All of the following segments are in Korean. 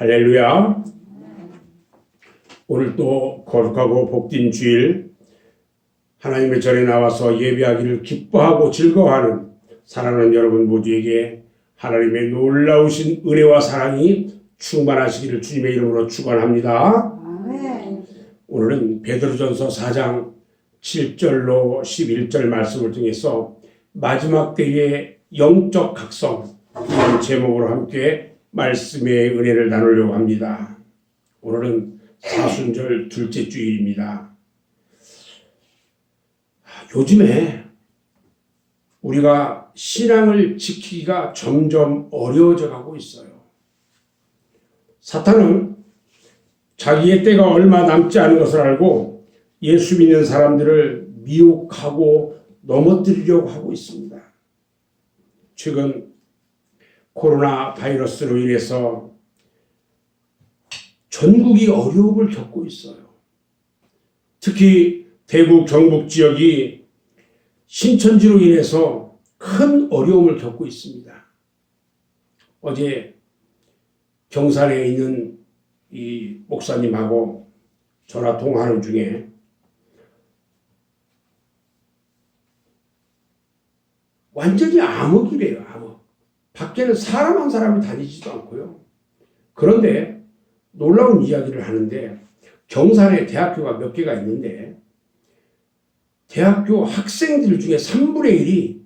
할렐루야. 오늘 또 거룩하고 복된 주일 하나님의 절에 나와서 예배하기를 기뻐하고 즐거워하는 사랑하는 여러분 모두에게 하나님의 놀라우신 은혜와 사랑이 충만하시기를 주님의 이름으로 축원합니다. 오늘은 베드로전서 4장 7절로 11절 말씀을 통해서 마지막 때의 영적 각성 이런 제목으로 함께 말씀의 은혜를 나누려고 합니다. 오늘은 사순절 둘째 주일입니다. 요즘에 우리가 신앙을 지키기가 점점 어려워져 가고 있어요. 사탄은 자기의 때가 얼마 남지 않은 것을 알고 예수 믿는 사람들을 미혹하고 넘어뜨리려고 하고 있습니다. 최근 코로나 바이러스로 인해서 전국이 어려움을 겪고 있어요. 특히 대구 경북 지역이 신천지로 인해서 큰 어려움을 겪고 있습니다. 어제 경산에 있는 이 목사님하고 전화 통화하는 중에 완전히 암흑이래요, 암흑. 밖에는 사람 한 사람이 다니지도 않고요. 그런데 놀라운 이야기를 하는데 경산에 대학교가 몇 개가 있는데 대학교 학생들 중에 3분의 1이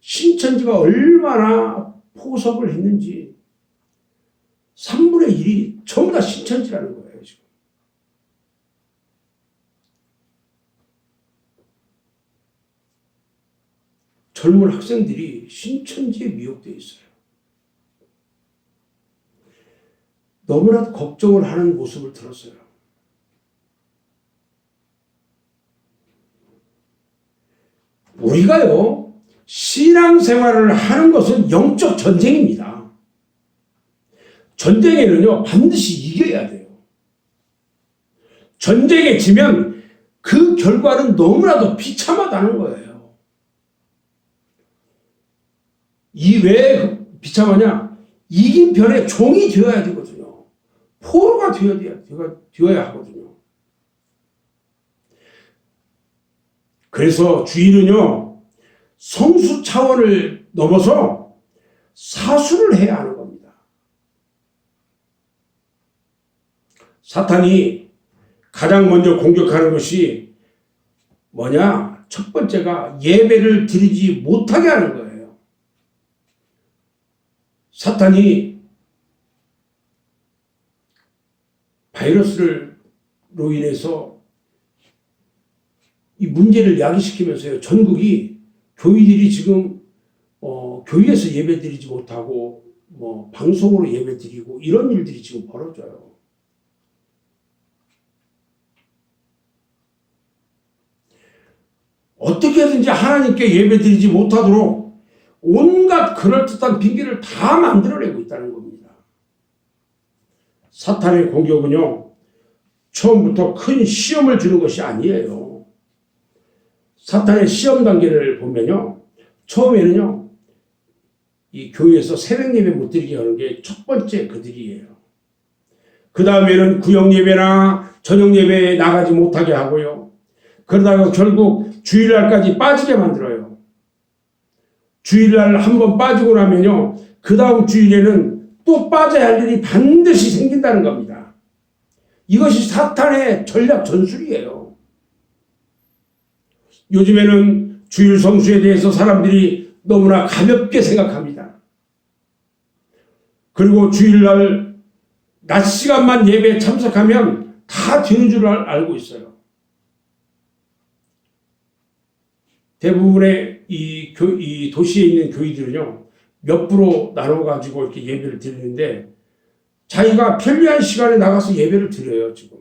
신천지가 얼마나 포섭을 했는지 3분의 1이 전부 다 신천지라는 거예요, 지금. 젊은 학생들이 신천지에 미혹되어 있어요. 너무나도 걱정을 하는 모습을 들었어요. 우리가요, 신앙생활을 하는 것은 영적 전쟁입니다. 전쟁에는요, 반드시 이겨야 돼요. 전쟁에 지면 그 결과는 너무나도 비참하다는 거예요. 이 왜 비참하냐? 이긴 편에 종이 되어야 되거든요. 포로가 되어야, 돼야, 되어야 하거든요. 그래서 주인은요, 성수 차원을 넘어서 사수를 해야 하는 겁니다. 사탄이 가장 먼저 공격하는 것이 뭐냐? 첫 번째가 예배를 드리지 못하게 하는 거예요. 사탄이 바이러스로 인해서 이 문제를 야기시키면서요. 전국이 교인들이 지금 어, 교회에서 예배드리지 못하고 뭐 방송으로 예배드리고 이런 일들이 지금 벌어져요. 어떻게 든지 하나님께 예배드리지 못하도록 온갖 그럴듯한 핑계를 다 만들어내고 있다는 겁니다. 사탄의 공격은요, 처음부터 큰 시험을 주는 것이 아니에요. 사탄의 시험 단계를 보면요, 처음에는요, 이 교회에서 새벽 예배 못 드리게 하는 게 첫 번째 그들이에요. 그 다음에는 구역 예배나 저녁 예배에 나가지 못하게 하고요. 그러다가 결국 주일날까지 빠지게 만들어요. 주일날 한 번 빠지고 나면요. 그 다음 주일에는 또 빠져야 할 일이 반드시 생긴다는 겁니다. 이것이 사탄의 전략 전술이에요. 요즘에는 주일 성수에 대해서 사람들이 너무나 가볍게 생각합니다. 그리고 주일날 낮 시간만 예배에 참석하면 다 되는 줄 알- 알고 있어요. 대부분의 이, 교, 이 도시에 있는 교회들은요, 몇 부로 나눠가지고 이렇게 예배를 드리는데, 자기가 편리한 시간에 나가서 예배를 드려요, 지금.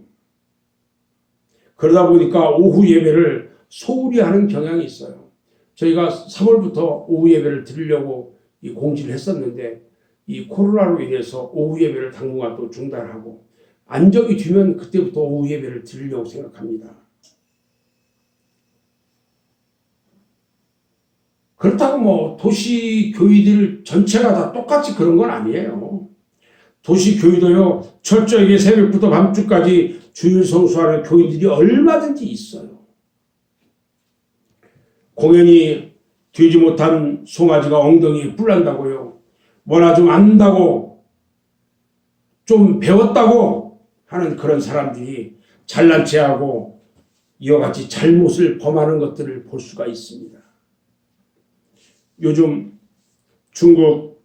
그러다 보니까 오후 예배를 소홀히 하는 경향이 있어요. 저희가 3월부터 오후 예배를 드리려고 이 공지를 했었는데, 이 코로나로 인해서 오후 예배를 당분간 또 중단하고, 안정이 되면 그때부터 오후 예배를 드리려고 생각합니다. 그렇다고 뭐 도시 교회들 전체가 다 똑같이 그런 건 아니에요. 도시 교회도요, 철저하게 새벽부터 밤중까지 주일 성수하는 교인들이 얼마든지 있어요. 공연이 되지 못한 송아지가 엉덩이에 뿔난다고요. 뭐나 좀 안다고, 좀 배웠다고 하는 그런 사람들이 잘난 체하고 이와 같이 잘못을 범하는 것들을 볼 수가 있습니다. 요즘 중국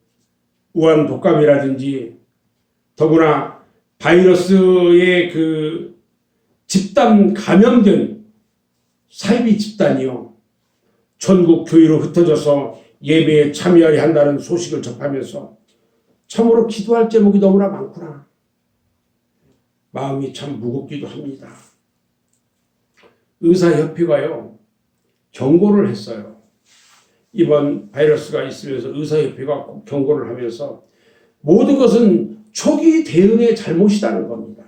우한 독감이라든지 더구나 바이러스의 그 집단 감염된 사이비 집단이요. 전국 교회로 흩어져서 예배에 참여하려 한다는 소식을 접하면서 참으로 기도할 제목이 너무나 많구나. 마음이 참 무겁기도 합니다. 의사협회가요, 경고를 했어요. 이번 바이러스가 있으면서 의사협회가 꼭 경고를 하면서 모든 것은 초기 대응의 잘못이라는 겁니다.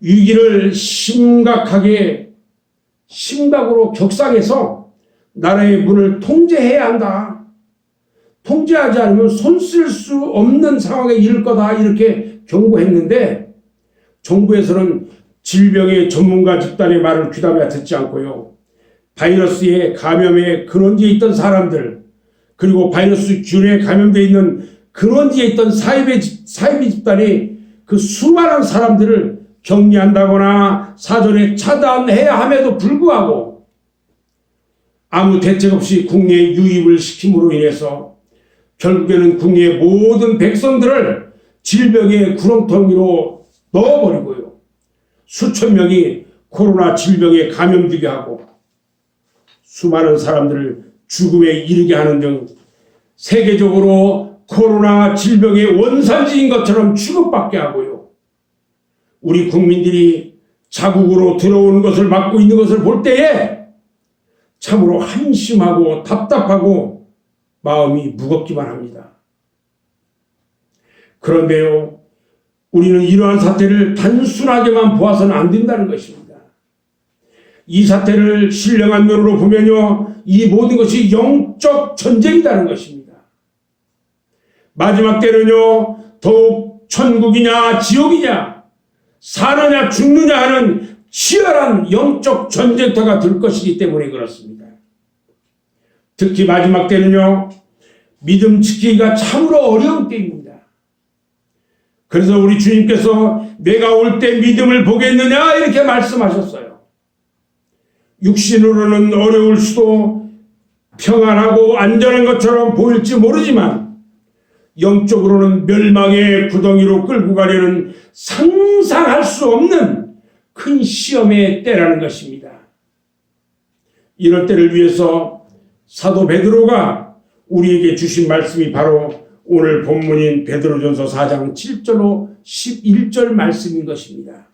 위기를 심각하게 심각으로 격상해서 나라의 문을 통제해야 한다. 통제하지 않으면 손쓸 수 없는 상황에 이를 거다. 이렇게 경고했는데 정부에서는 질병의 전문가 집단의 말을 귀담아 듣지 않고요. 바이러스의 감염의 근원지에 있던 사람들, 그리고 바이러스 균에 감염되어 있는 근원지에 있던 사이비, 사이비 집단이 그 수많은 사람들을 격리한다거나 사전에 차단해야 함에도 불구하고 아무 대책 없이 국내 유입을 시킴으로 인해서 결국에는 국내의 모든 백성들을 질병의 구렁텅이로 넣어버리고요. 수천 명이 코로나 질병에 감염되게 하고 수많은 사람들을 죽음에 이르게 하는 등 세계적으로 코로나 질병의 원산지인 것처럼 취급받게 하고요. 우리 국민들이 자국으로 들어오는 것을 막고 있는 것을 볼 때에 참으로 한심하고 답답하고 마음이 무겁기만 합니다. 그런데요, 우리는 이러한 사태를 단순하게만 보아서는 안 된다는 것입니다. 이 사태를 신령한 면으로 보면요, 이 모든 것이 영적 전쟁이라는 것입니다. 마지막 때는요, 더욱 천국이냐, 지옥이냐, 사느냐, 죽느냐 하는 치열한 영적 전쟁터가 될 것이기 때문에 그렇습니다. 특히 마지막 때는요, 믿음 지키기가 참으로 어려운 때입니다. 그래서 우리 주님께서 내가 올 때 믿음을 보겠느냐 이렇게 말씀하셨어요. 육신으로는 어려울 수도 평안하고 안전한 것처럼 보일지 모르지만 영적으로는 멸망의 구덩이로 끌고 가려는 상상할 수 없는 큰 시험의 때라는 것입니다. 이럴 때를 위해서 사도 베드로가 우리에게 주신 말씀이 바로 오늘 본문인 베드로전서 4장 7절로 11절 말씀인 것입니다.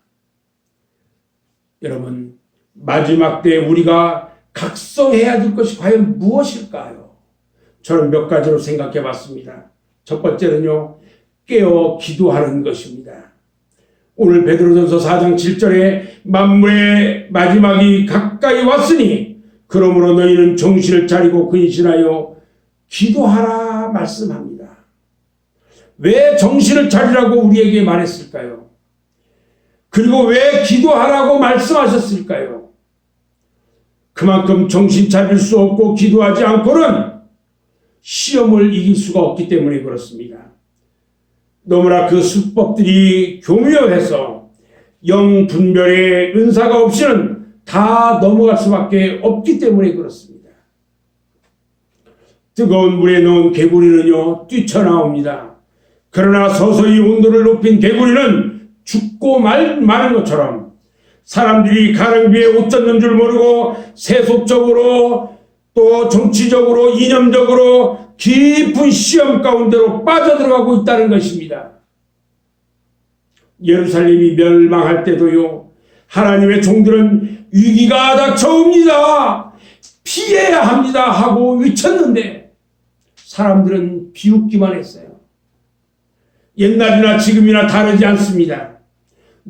여러분 마지막 때 우리가 각성해야 될 것이 과연 무엇일까요? 저는 몇 가지로 생각해 봤습니다. 첫 번째는요, 깨어 기도하는 것입니다. 오늘 베드로전서 4장 7절에 만물의 마지막이 가까이 왔으니 그러므로 너희는 정신을 차리고 근신하여 기도하라 말씀합니다. 왜 정신을 차리라고 우리에게 말했을까요? 그리고 왜 기도하라고 말씀하셨을까요? 그만큼 정신 차릴 수 없고 기도하지 않고는 시험을 이길 수가 없기 때문에 그렇습니다. 너무나 그 수법들이 교묘해서 영 분별의 은사가 없이는 다 넘어갈 수밖에 없기 때문에 그렇습니다. 뜨거운 물에 넣은 개구리는요, 뛰쳐나옵니다. 그러나 서서히 온도를 높인 개구리는 죽고 말, 마는 것처럼 사람들이 가랑비에 옷 젖는 줄 모르고 세속적으로 또 정치적으로 이념적으로 깊은 시험 가운데로 빠져들어가고 있다는 것입니다. 예루살렘이 멸망할 때도요, 하나님의 종들은 위기가 닥쳐옵니다. 피해야 합니다. 하고 외쳤는데, 사람들은 비웃기만 했어요. 옛날이나 지금이나 다르지 않습니다.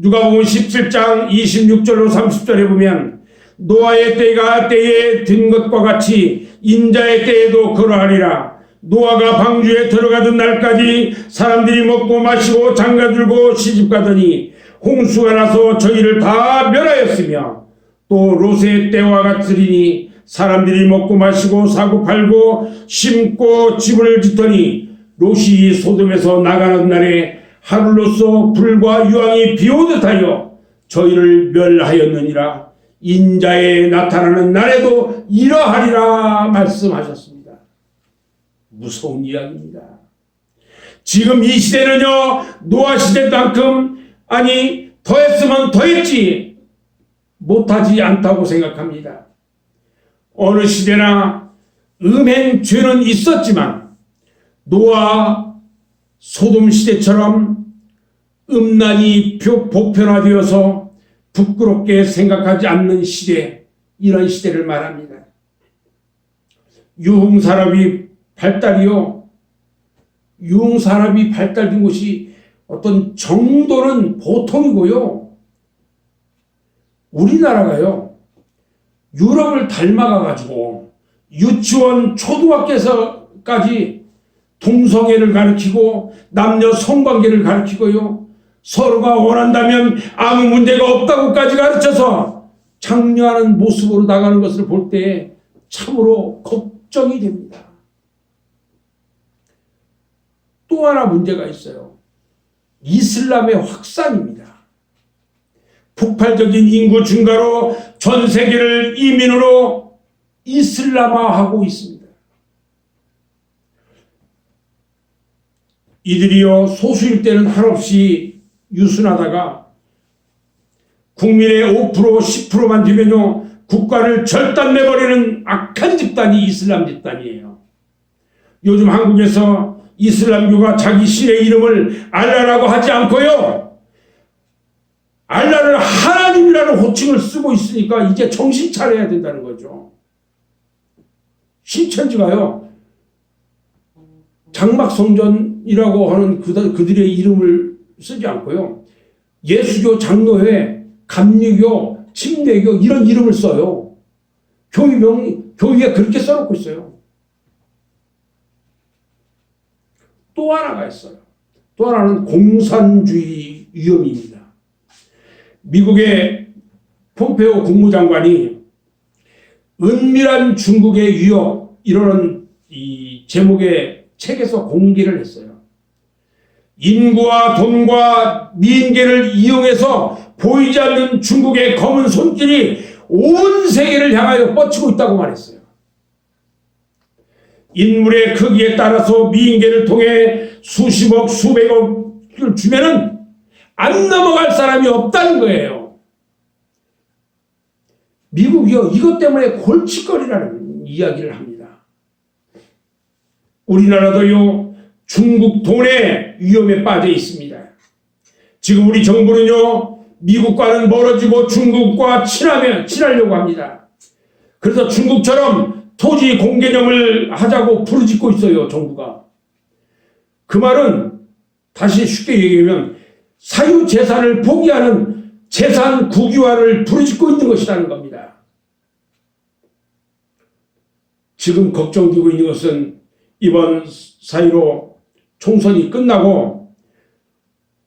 누가복음 17장 26절로 30절에 보면 노아의 때가 때에 든 것과 같이 인자의 때에도 그러하리라. 노아가 방주에 들어가던 날까지 사람들이 먹고 마시고 장가들고 시집가더니 홍수가 나서 저희를 다 멸하였으며 또 롯의 때와 같으리니 사람들이 먹고 마시고 사고 팔고 심고 집을 짓더니 롯이 소돔에서 나가는 날에 하늘로서 불과 유황이 비오듯 하여 저희를 멸하였느니라 인자에 나타나는 날에도 이러하리라 말씀하셨습니다. 무서운 이야기입니다. 지금 이 시대는요, 노아 시대만큼, 아니, 더했으면 더했지, 못하지 않다고 생각합니다. 어느 시대나 음행 죄는 있었지만, 노아 소돔 시대처럼 음란이 표- 보편화되어서 부끄럽게 생각하지 않는 시대, 이런 시대를 말합니다. 유흥산업이 발달이요. 유흥산업이 발달된 곳이 어떤 정도는 보통이고요. 우리나라가요. 유럽을 닮아가가지고 유치원 초등학교에서까지 동성애를 가르치고 남녀 성관계를 가르치고요. 서로가 원한다면 아무 문제가 없다고까지 가르쳐서 장려하는 모습으로 나가는 것을 볼 때 참으로 걱정이 됩니다. 또 하나 문제가 있어요. 이슬람의 확산입니다. 폭발적인 인구 증가로 전 세계를 이민으로 이슬람화하고 있습니다. 이들이요 소수일 때는 한없이 유순하다가 국민의 5% 10%만 되면요 국가를 절단내버리는 악한 집단이 이슬람 집단이에요. 요즘 한국에서 이슬람교가 자기 신의 이름을 알라라고 하지 않고요. 알라를 하나님이라는 호칭을 쓰고 있으니까 이제 정신 차려야 된다는 거죠. 신천지가요. 장막성전 이라고 하는 그들, 그들의 이름을 쓰지 않고요. 예수교 장로회, 감리교, 침례교 이런 이름을 써요. 교회명, 교회에 그렇게 써놓고 있어요. 또 하나가 있어요. 또 하나는 공산주의 위험입니다. 미국의 폼페오 국무장관이 은밀한 중국의 위협 이런 이 제목의 책에서 공개를 했어요. 인구와 돈과 미인계를 이용해서 보이지 않는 중국의 검은 손길이 온 세계를 향하여 뻗치고 있다고 말했어요. 인물의 크기에 따라서 미인계를 통해 수십억, 수백억을 주면은 안 넘어갈 사람이 없다는 거예요. 미국이요, 이것 때문에 골칫거리라는 이야기를 합니다. 우리나라도요, 중국 돈의 위험에 빠져 있습니다. 지금 우리 정부는요, 미국과는 멀어지고 중국과 친하면, 친하려고 합니다. 그래서 중국처럼 토지 공개념을 하자고 부르짖고 있어요, 정부가. 그 말은 다시 쉽게 얘기하면 사유 재산을 포기하는 재산 국유화를 부르짖고 있는 것이라는 겁니다. 지금 걱정되고 있는 것은 이번 사이로 총선이 끝나고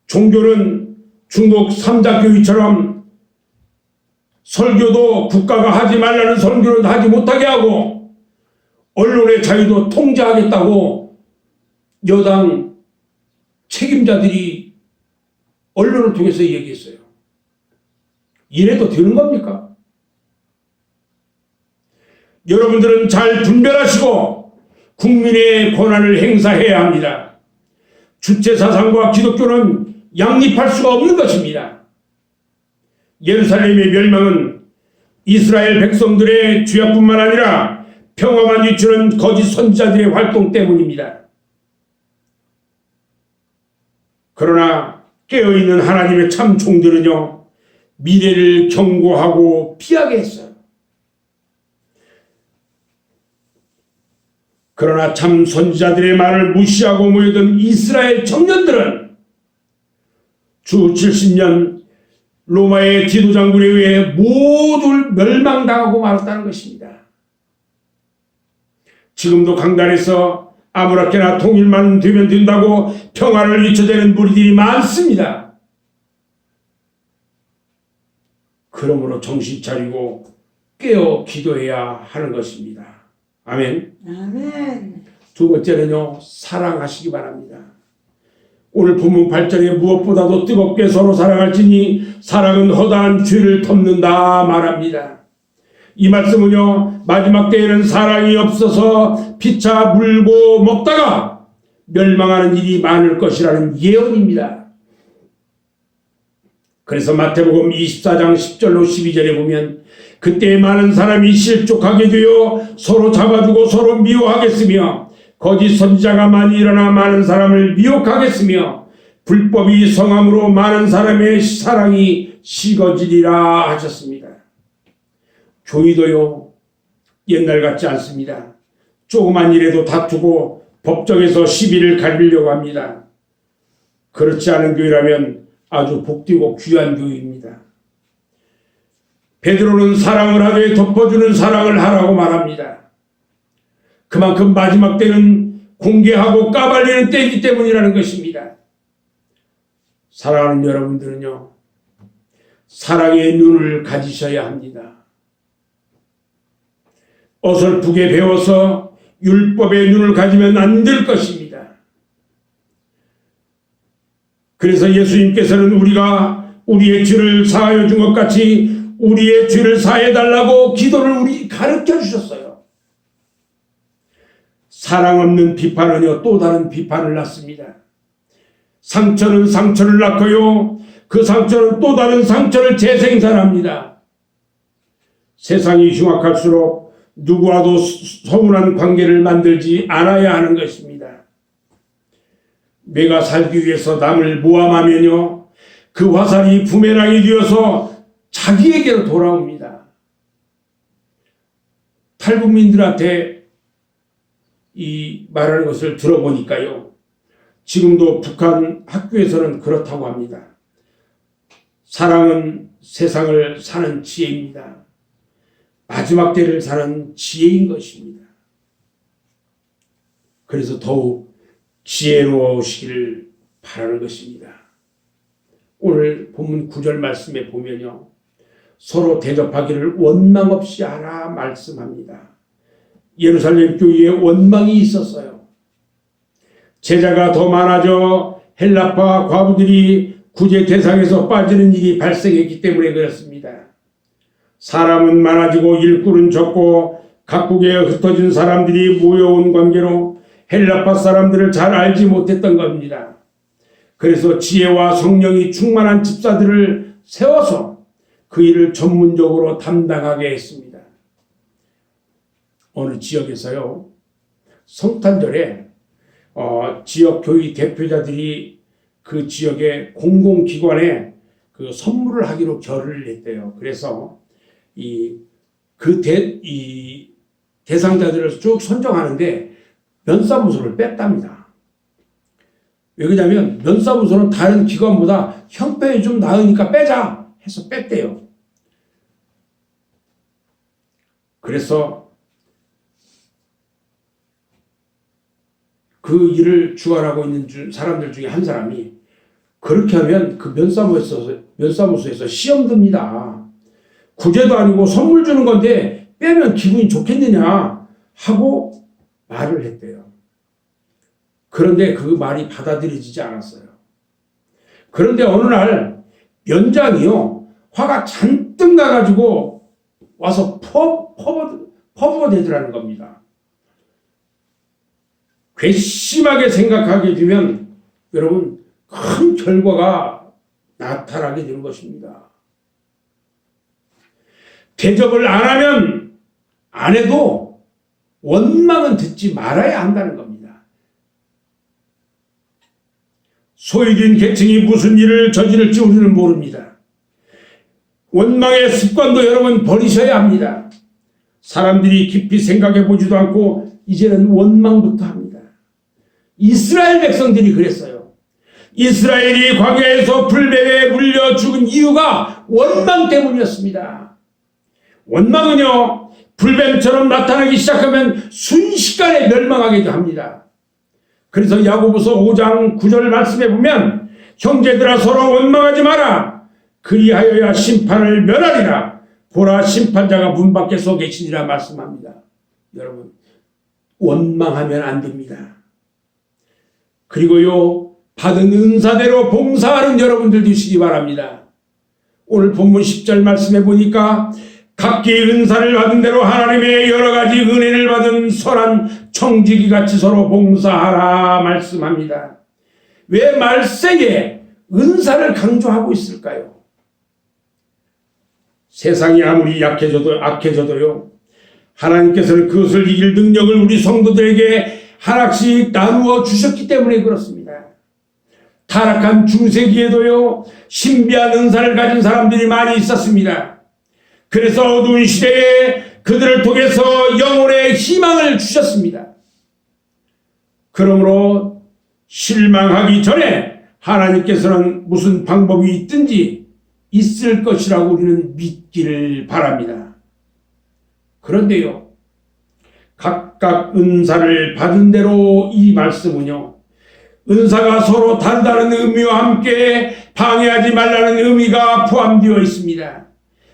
종교는 중국 삼자교회처럼 설교도 국가가 하지 말라는 설교를 하지 못하게 하고 언론의 자유도 통제하겠다고 여당 책임자들이 언론을 통해서 얘기했어요. 이래도 되는 겁니까? 여러분들은 잘 분별하시고 국민의 권한을 행사해야 합니다. 주체 사상과 기독교는 양립할 수가 없는 것입니다. 예루살렘의 멸망은 이스라엘 백성들의 죄악뿐만 아니라 평화만 유치는 거짓 선지자들의 활동 때문입니다. 그러나 깨어있는 하나님의 참 종들은요, 미래를 경고하고 피하게 했어요. 그러나 참 선지자들의 말을 무시하고 모여든 이스라엘 청년들은 주 70년 로마의 지도장군에 의해 모두 멸망당하고 말았다는 것입니다. 지금도 강단에서 아무렇게나 통일만 되면 된다고 평화를 위쳐대는 무리들이 많습니다. 그러므로 정신 차리고 깨어 기도해야 하는 것입니다. 아멘. 아멘. 두 번째는요, 사랑하시기 바랍니다. 오늘 본문 8절에 무엇보다도 뜨겁게 서로 사랑할지니 사랑은 허다한 죄를 덮는다 말합니다. 이 말씀은요, 마지막 때에는 사랑이 없어서 피차 물고 먹다가 멸망하는 일이 많을 것이라는 예언입니다. 그래서 마태복음 24장 10절로 12절에 보면 그때 많은 사람이 실족하게 되어 서로 잡아주고 서로 미워하겠으며 거짓 선지자가 많이 일어나 많은 사람을 미혹하겠으며 불법이 성함으로 많은 사람의 사랑이 식어지리라 하셨습니다. 교회도요 옛날 같지 않습니다. 조그만 일에도 다투고 법정에서 시비를 가리려고 합니다. 그렇지 않은 교회라면 아주 복되고 귀한 교회입니다. 베드로는 사랑을 하되 덮어주는 사랑을 하라고 말합니다. 그만큼 마지막 때는 공개하고 까발리는 때이기 때문이라는 것입니다. 사랑하는 여러분들은요, 사랑의 눈을 가지셔야 합니다. 어설프게 배워서 율법의 눈을 가지면 안 될 것입니다. 그래서 예수님께서는 우리가 우리의 죄를 사하여 준 것 같이 우리의 죄를 사해 달라고 기도를 우리 가르쳐 주셨어요. 사랑 없는 비판은요 또 다른 비판을 낳습니다. 상처는 상처를 낳고요 그 상처는 또 다른 상처를 재생산합니다. 세상이 흉악할수록 누구와도 서운한 관계를 만들지 않아야 하는 것입니다. 내가 살기 위해서 남을 모함하면요 그 화살이 부메랑이 되어서 자기에게로 돌아옵니다. 탈북민들한테 이 말하는 것을 들어보니까요. 지금도 북한 학교에서는 그렇다고 합니다. 사랑은 세상을 사는 지혜입니다. 마지막 때를 사는 지혜인 것입니다. 그래서 더욱 지혜로우시기를 바라는 것입니다. 오늘 본문 9절 말씀에 보면요. 서로 대접하기를 원망 없이 하라 말씀합니다. 예루살렘 교회에 원망이 있었어요. 제자가 더 많아져 헬라파 과부들이 구제 대상에서 빠지는 일이 발생했기 때문에 그렇습니다. 사람은 많아지고 일꾼은 적고 각국에 흩어진 사람들이 모여온 관계로 헬라파 사람들을 잘 알지 못했던 겁니다. 그래서 지혜와 성령이 충만한 집사들을 세워서 그 일을 전문적으로 담당하게 했습니다. 어느 지역에서요, 성탄절에 어, 지역 교회 대표자들이 그 지역의 공공기관에 그 선물을 하기로 결의를 했대요. 그래서 이 그 대, 이 대상자들을 쭉 선정하는데 면사무소를 뺐답니다. 왜 그러냐면 면사무소는 다른 기관보다 형편이 좀 나으니까 빼자 해서 뺐대요. 그래서 그 일을 주관하고 있는 주- 사람들 중에 한 사람이 그렇게 하면 그 면사무소에서, 면사무소에서 시험 듭니다. 구제도 아니고 선물 주는 건데 빼면 기분이 좋겠느냐 하고 말을 했대요. 그런데 그 말이 받아들여지지 않았어요. 그런데 어느 날 면장이요 화가 잔뜩 나가지고 와서 퍼, 퍼버, 퍼부어 대더라는 겁니다. 괘씸하게 생각하게 되면 여러분 큰 결과가 나타나게 되는 것입니다. 대접을 안 하면 안 해도 원망은 듣지 말아야 한다는 겁니다. 소외된 계층이 무슨 일을 저지를지 우리는 모릅니다. 원망의 습관도 여러분 버리셔야 합니다. 사람들이 깊이 생각해 보지도 않고 이제는 원망부터 합니다. 이스라엘 백성들이 그랬어요. 이스라엘이 광야에서 불뱀에 물려 죽은 이유가 원망 때문이었습니다. 원망은요, 불뱀처럼 나타나기 시작하면 순식간에 멸망하기도 합니다. 그래서 야고보서 5장 9절 말씀에 보면 형제들아 서로 원망하지 마라. 그리하여야 심판을 면하리라. 보라 심판자가 문 밖에 서 계시니라 말씀합니다. 여러분 원망하면 안 됩니다. 그리고요 받은 은사대로 봉사하는 여러분들 되시기 바랍니다. 오늘 본문 10절 말씀해 보니까 각기 은사를 받은 대로 하나님의 여러 가지 은혜를 받은 선한 청지기 같이 서로 봉사하라 말씀합니다. 왜 말세에 은사를 강조하고 있을까요? 세상이 아무리 약해져도 악해져도요. 하나님께서는 그것을 이길 능력을 우리 성도들에게 하나씩 나누어 주셨기 때문에 그렇습니다. 타락한 중세기에도요, 신비한 은사를 가진 사람들이 많이 있었습니다. 그래서 어두운 시대에 그들을 통해서 영혼의 희망을 주셨습니다. 그러므로 실망하기 전에 하나님께서는 무슨 방법이 있든지 있을 것이라고 우리는 믿기를 바랍니다. 그런데요, 각각 은사를 받은 대로 이 말씀은요, 은사가 서로 다르다는 의미와 함께 방해하지 말라는 의미가 포함되어 있습니다.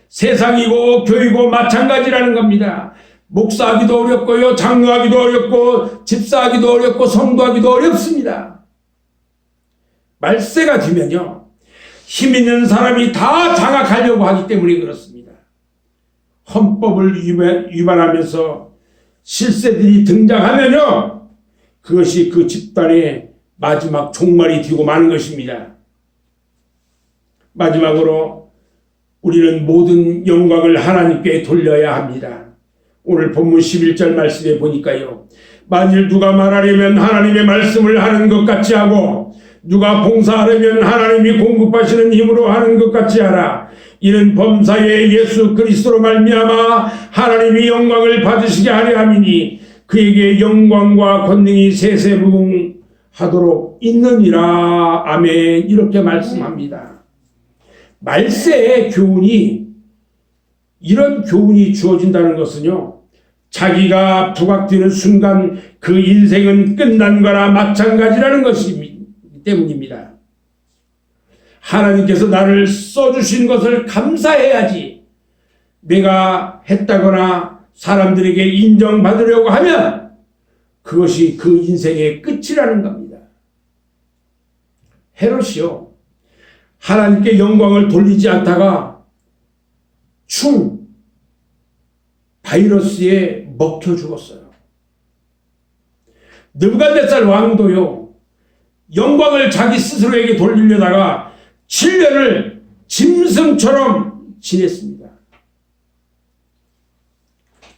세상이고 교회고 마찬가지라는 겁니다. 목사하기도 어렵고요, 장로하기도 어렵고, 집사하기도 어렵고, 성도하기도 어렵습니다. 말세가 되면요, 힘 있는 사람이 다 장악하려고 하기 때문에 그렇습니다. 헌법을 위반, 위반하면서 실세들이 등장하면요, 그것이 그 집단의 마지막 종말이 되고 마는 것입니다. 마지막으로 우리는 모든 영광을 하나님께 돌려야 합니다. 오늘 본문 11절 말씀에 보니까요. 만일 누가 말하려면 하나님의 말씀을 하는 것 같이 하고 누가 봉사하려면 하나님이 공급하시는 힘으로 하는 것 같이 하라. 이는 범사의 예수 그리스도로 말미암아 하나님이 영광을 받으시게 하려 함이니 그에게 영광과 권능이 세세무궁하도록 있느니라. 아멘. 이렇게 말씀합니다. 말세의 교훈이 이런 교훈이 주어진다는 것은요. 자기가 부각되는 순간 그 인생은 끝난 거나 마찬가지라는 것이기 때문입니다. 하나님께서 나를 써주신 것을 감사해야지 내가 했다거나 사람들에게 인정받으려고 하면 그것이 그 인생의 끝이라는 겁니다. 헤롯이요. 하나님께 영광을 돌리지 않다가 충, 바이러스에 먹혀 죽었어요. 느부갓네살 왕도요. 영광을 자기 스스로에게 돌리려다가 7년을 짐승처럼 지냈습니다.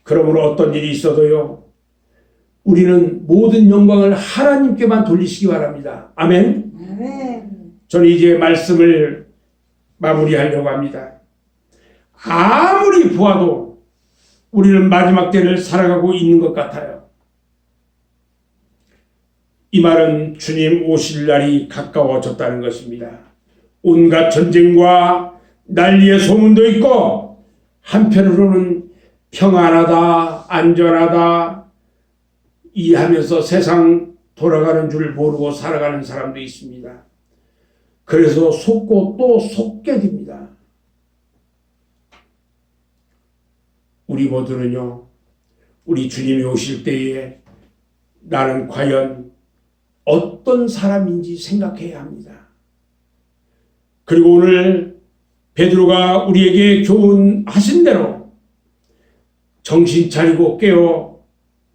그러므로 어떤 일이 있어도요. 우리는 모든 영광을 하나님께만 돌리시기 바랍니다. 아멘. 아멘. 저는 이제 말씀을 마무리하려고 합니다. 아무리 보아도 우리는 마지막 때를 살아가고 있는 것 같아요. 이 말은 주님 오실 날이 가까워졌다는 것입니다. 온갖 전쟁과 난리의 소문도 있고 한편으로는 평안하다, 안전하다 이하면서 세상 돌아가는 줄 모르고 살아가는 사람도 있습니다. 그래서 속고 또 속게 됩니다. 우리 모두는요, 우리 주님이 오실 때에 나는 과연 어떤 사람인지 생각해야 합니다. 그리고 오늘 베드로가 우리에게 교훈하신 대로 정신 차리고 깨어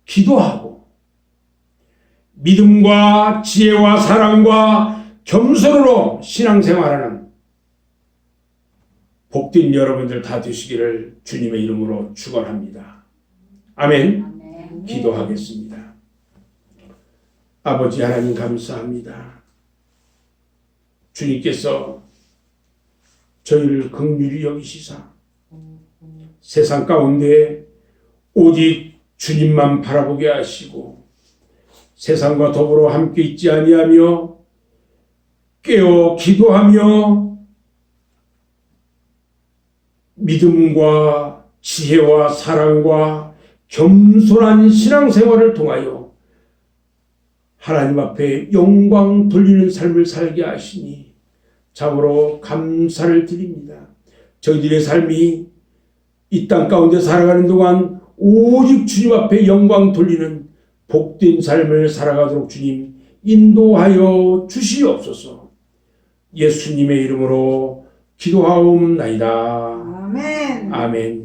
기도하고 믿음과 지혜와 사랑과 겸손으로 신앙생활하는 복된 여러분들 다 되시기를 주님의 이름으로 축원합니다. 아멘. 아멘. 기도하겠습니다. 아버지 하나님 감사합니다. 주님께서 저희를 극률히 여기시사 세상 가운데 오직 주님만 바라보게 하시고 세상과 더불어 함께 있지 아니하며 깨어 기도하며 믿음과 지혜와 사랑과 겸손한 신앙생활을 통하여 하나님 앞에 영광 돌리는 삶을 살게 하시니 참으로 감사를 드립니다. 저희들의 삶이 이 땅 가운데 살아가는 동안 오직 주님 앞에 영광 돌리는 복된 삶을 살아가도록 주님 인도하여 주시옵소서. 예수님의 이름으로 기도하옵나이다. 아멘. 아멘.